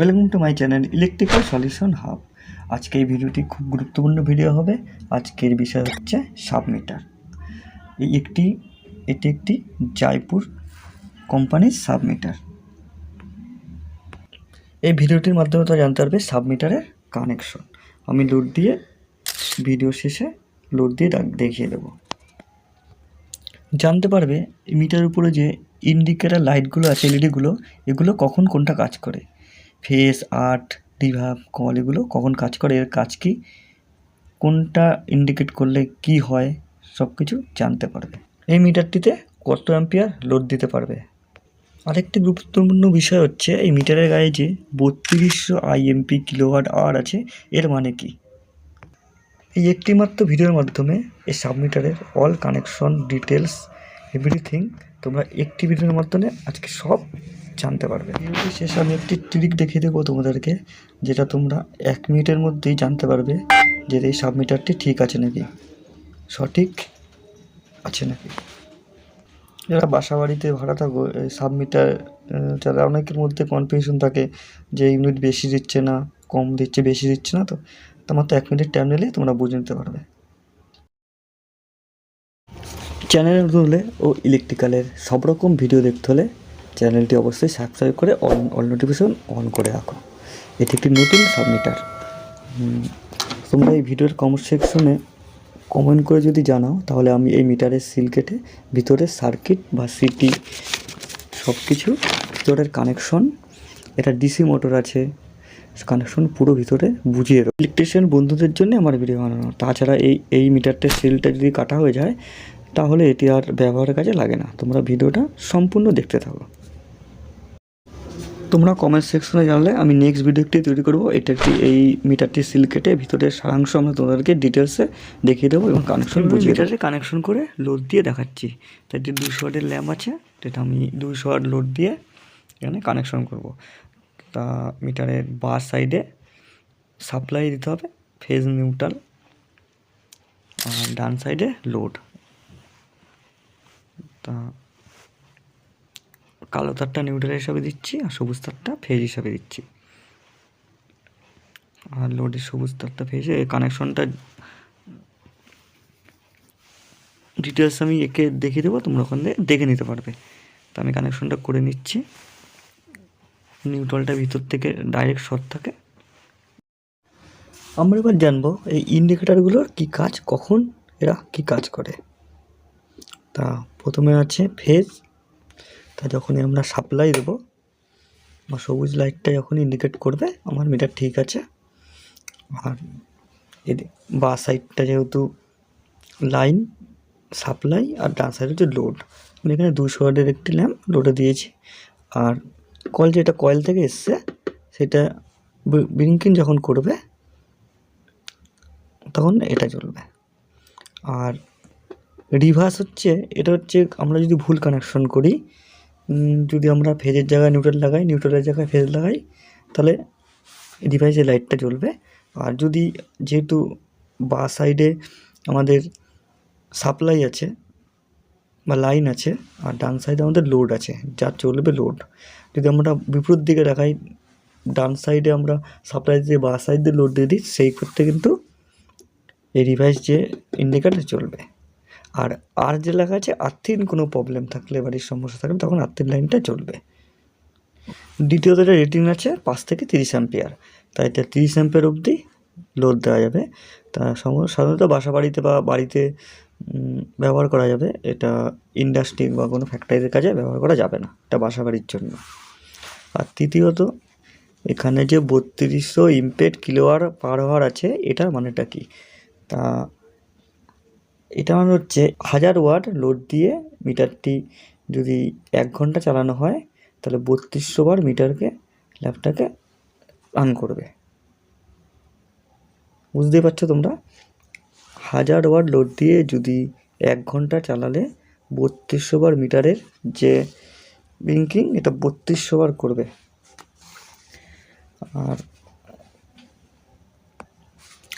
Welcome to my channel electrical solution hub আজকে এই ভিডিওটি খুব গুরুত্বপূর্ণ ভিডিও হবে। আজকের বিষয় হচ্ছে সাবমিটার এই একটি, এটি একটি জয়পুর কোম্পানির সাবমিটার এই ভিডিওটির মাধ্যমে তো জানতে পারবে সাবমিটারের কানেকশন আমি লোড দিয়ে ভিডিও শেষে লোড দিয়ে দেখিয়ে দেবো। জানতে পারবে মিটার উপরে যে ইন্ডিকেটার লাইটগুলো আছে এলইডিগুলো এগুলো কখন কোনটা কাজ করে। ফেস, আর্ট রিভাব কল এগুলো কখন কাজ করে, এর কাজ কি? কোনটা ইন্ডিকেট করলে কি হয়? সব কিছু জানতে পারবে। এই মিটারটিতে কত অ্যাম্পিয়ার লোড দিতে পারবে? আরেকটি গুরুত্বপূর্ণ বিষয় হচ্ছে, এই মিটারের গায়ে যে বত্রিশশো আইএমপি কিলোওয়াট আওয়ার আছে, এর মানে কি? এই একটি মাত্র ভিডিওর মাধ্যমে এই সাবমিটারের অল কানেকশন ডিটেলস এভরিথিং তোমরা একটি ভিডিওর মাধ্যমে আজকে সব জানতে পারবে। ভিডিওটি শেষে আমি একটি ট্রিক দেখিয়ে দেবো তোমাদেরকে, যেটা তোমরা এক মিনিটের মধ্যেই জানতে পারবে যে এই সাবমিটারটি ঠিক আছে নাকি। সঠিক আছে নাকি। যারা বাসা বাড়িতে ভাড়া থাকো সাবমিটার যারা অনেকের মধ্যে কনফিউশন থাকে যে ইউনিট বেশি দিচ্ছে না, কম দিচ্ছে, বেশি দিচ্ছে না, তো তো মাত্র এক মিনিট টাইম নিলে তোমরা বুঝে নিতে পারবে। চ্যানেলের হলে ও ইলেকট্রিক্যালের সব রকম ভিডিও দেখতে হলে চ্যানেলটি অবশ্যই সাবস্ক্রাইব করে অল অল নোটিফিকেশন অন করে রাখো। এটি একটি নতুন সাবমিটার তোমরা এই ভিডিওর কমেন্ট সেকশনে কমেন্ট করে যদি জানাও, তাহলে আমি এই মিটারের সিল কেটে ভিতরে সার্কিট বা সিটি সব কিছু ভিতরের কানেকশন এটা ডিসি মোটর আছে কানেকশন পুরো ভিতরে বুঝিয়ে দেবো ইলেকট্রিশিয়ান বন্ধুদের জন্য আমার ভিডিও বানানো। তাছাড়া এই এই মিটারটার সিলটা যদি কাটা হয়ে যায়, তাহলে এটি আর ব্যবহারের কাজে লাগে না। তোমরা ভিডিওটা সম্পূর্ণ দেখতে থাকো। তোমরা কমেন্ট সেকশনে জানলে আমি নেক্সট ভিডিও একটি তৈরি করব। এটা একটি এই মিটারটি সিল কেটে ভিতরের সারাংশ আমরা তোমাদেরকে ডিটেলসে দেখিয়ে দেবো এবং কানেকশন বুঝিয়ে মিটারে কানেকশন করে লোড দিয়ে দেখাচ্ছি। তাই যে দুশো ওয়াটের ল্যাম্প আছে যেটা আমি দুশো ওয়াট লোড দিয়ে এখানে কানেকশন করব। তা মিটারের বা সাইডে সাপ্লাই দিতে হবে ফেজ নিউট্রাল আর ডান সাইডে লোড তা কালো তারটা নিউট্রাল হিসাবে দিচ্ছি আর সবুজ তারটা ফেজ হিসাবে দিচ্ছি। আর লোডের সবুজ তারটা, ফেজে কানেকশনটা ডিটেলস আমি একে দেখিয়ে দেবো, তোমরা ওখান থেকে দেখে নিতে পারবে। তো আমি কানেকশনটা করে নিচ্ছি। নিউট্রালটা ভিতর থেকে ডাইরেক্ট শর্ট থাকে। আমরা এবার জানব এই ইন্ডিকেটারগুলোর কি কাজ, কখন এরা কি কাজ করে। তা প্রথমে আছে ফেজ তা যখনই আমরা সাপ্লাই দেবো, বা সবুজ লাইটটা যখন ইন্ডিকেট করবে, আমার মিটার ঠিক আছে। আর এদি বা সাইডটা যেহেতু লাইন সাপ্লাই আর ডান সাইড হচ্ছে লোড আমি এখানে দুশো ওয়ার্ডের একটি ল্যাম্প লোডে দিয়েছি। আর কয়েল যেটা কয়েল থেকে এসছে, সেটা ব্রিঙ্কিং যখন করবে, তখন এটা চলবে আর রিভার্স হচ্ছে, এটা হচ্ছে আমরা যদি ভুল কানেকশন করি যদি আমরা ফেজের জায়গায় নিউট্রাল লাগাই নিউট্রালের জায়গায় ফেজ লাগাই, তাহলে ডিভাইসের লাইটটা জ্বলবে। আর যদি যেহেতু বা সাইডে আমাদের সাপ্লাই আছে বা লাইন আছে, আর ডান সাইডে আমাদের লোড আছে, যা চলবে লোড যদি আমরা বিপরীত দিকে দেখাই, ডান সাইডে আমরা সাপ্লাই দিয়ে বা সাইড দিয়ে লোড দিয়ে দিই, সেই ক্ষেত্রে কিন্তু এই ডিভাইস যে ইন্ডিকেটার চলবে। আর আর যে লেখা আছে আর্থিন কোনো প্রবলেম থাকলে বাড়ির সমস্যা থাকলে তখন আর্থিন লাইনটা চলবে। দ্বিতীয়ত এটা রেটিং আছে, পাঁচ থেকে তিরিশ অ্যাম্পিয়ার তাই এটা তিরিশ অ্যাম্পিয়ার অবধি লোড দেওয়া যাবে। তা সাধারণত বাসা বাড়িতে বা বাড়িতে ব্যবহার করা যাবে। এটা ইন্ডাস্ট্রি বা কোনো ফ্যাক্টরির কাজে ব্যবহার করা যাবে না। এটা বাসা বাড়ির জন্য। আর তৃতীয়ত, এখানে যে বত্রিশশো ইম্পেড কিলোয়ার পার হওয়ার আছে, এটার মানেটা কি? তা এটা মানে হচ্ছে হাজার ওয়াট লোড দিয়ে মিটারটি যদি এক ঘণ্টা চালানো হয়, তাহলে বত্রিশশো বার মিটারকে ল্যাপটাকে রান করবে। বুঝতেই পারছ তোমরা? হাজার ওয়াট লোড দিয়ে যদি এক ঘণ্টা চালালে বত্রিশশো বার মিটারের যে ব্লিঙ্কিং এটা বত্রিশশো বার করবে। আর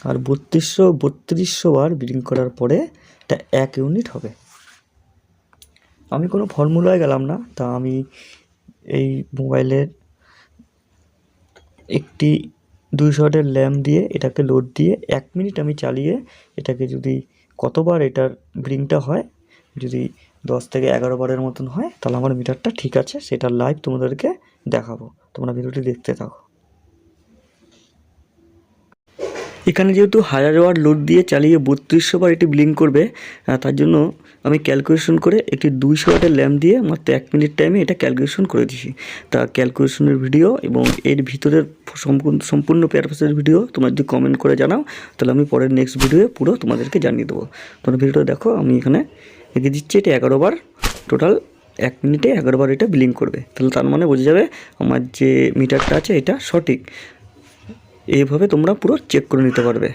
আর বত্রিশশো বত্রিশশো বার ব্লিঙ্ক করার পরে এটা এক ইউনিট হবে। আমি কোনো ফর্মুলায় গেলাম না, তা আমি এই মোবাইলের একটি দুইশো ওয়াটের ল্যাম্প দিয়ে এটাকে লোড দিয়ে এক মিনিট আমি চালিয়ে এটাকে যদি কতবার এটার ব্রিংটা হয়, যদি দশ থেকে এগারো বারের মতন হয়, তাহলে আমার মিটারটা ঠিক আছে সেটা লাইভ তোমাদেরকে দেখাবো। তোমরা ভিডিওটি দেখতে থাকো। এখানে যেহেতু হাজার ওয়াট লোড দিয়ে চালিয়ে বত্রিশশো বার এটি ব্লিঙ্ক করবে তার জন্য আমি ক্যালকুলেশন করে একটি দুইশো ওয়াটের ল্যাম্প দিয়ে মাত্র এক মিনিট টাইমে এটা ক্যালকুলেশন করে দিয়েছি। তা ক্যালকুলেশনের ভিডিও এবং এর ভিতরের সম্পূর্ণ সম্পূর্ণ পেয়ারপাসের ভিডিও তোমরা যদি কমেন্ট করে জানাও, তাহলে আমি পরের নেক্সট ভিডিওয়ে পুরো তোমাদেরকে জানিয়ে দেবো। তোমরা ভিডিওটা দেখো, আমি এখানে এঁকে দিচ্ছি, এটা এগারো বার টোটাল এক মিনিটে এগারো বার এটা ব্লিঙ্ক করবে। তাহলে তার মানে বোঝা যাবে আমার যে মিটারটা আছে এটা সঠিক। এইভাবে তোমরা পুরো চেক করে নিতে পারবে।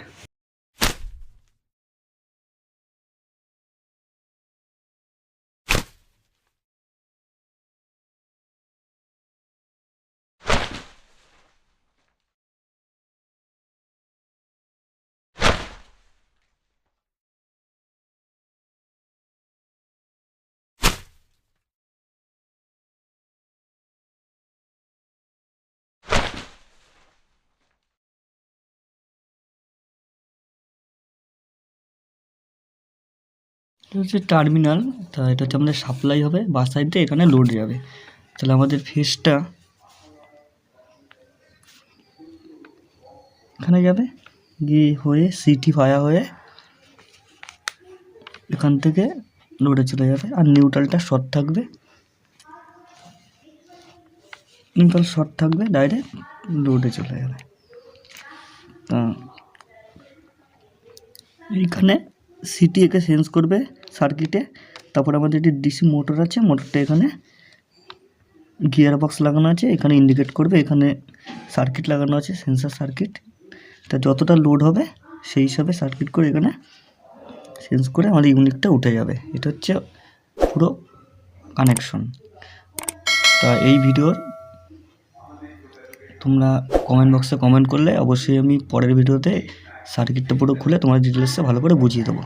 এটা হচ্ছে টার্মিনাল, তা এটা হচ্ছে আমাদের সাপ্লাই হবে, বাস সাইড এখানে লোড যাবে। তাহলে আমাদের ফেসটা এখানে যাবে, গিয়ে হয়ে সিটি ফায়া হয়ে এখান থেকে লোডে চলে যাবে, আর নিউট্রালটা শর্ট থাকবে। নিউট্রাল শর্ট থাকবে ডাইরেক্ট লোডে চলে যাবে। তা, এইখানে সিটি একে সেন্স করবে সার্কিটে। তারপর আমাদের একটি ডিসি মোটর আছে, মোটরটা এখানে গিয়ার বক্স লাগানো আছে, এখানে ইন্ডিকেট করবে, এখানে সার্কিট লাগানো আছে, সেন্সার সার্কিট। তা যতটা লোড হবে, সেই হিসাবে সার্কিট করে এখানে সেন্স করে আমাদের ইউনিটটা উঠে যাবে। এটা হচ্ছে পুরো কানেকশন তা এই ভিডিওর তোমরা কমেন্ট বক্সে কমেন্ট করলে অবশ্যই আমি পরের ভিডিওতে সার্কিটটা পুরো খুলে তোমার ডিটেলসটা ভালো করে বুঝিয়ে দেবো।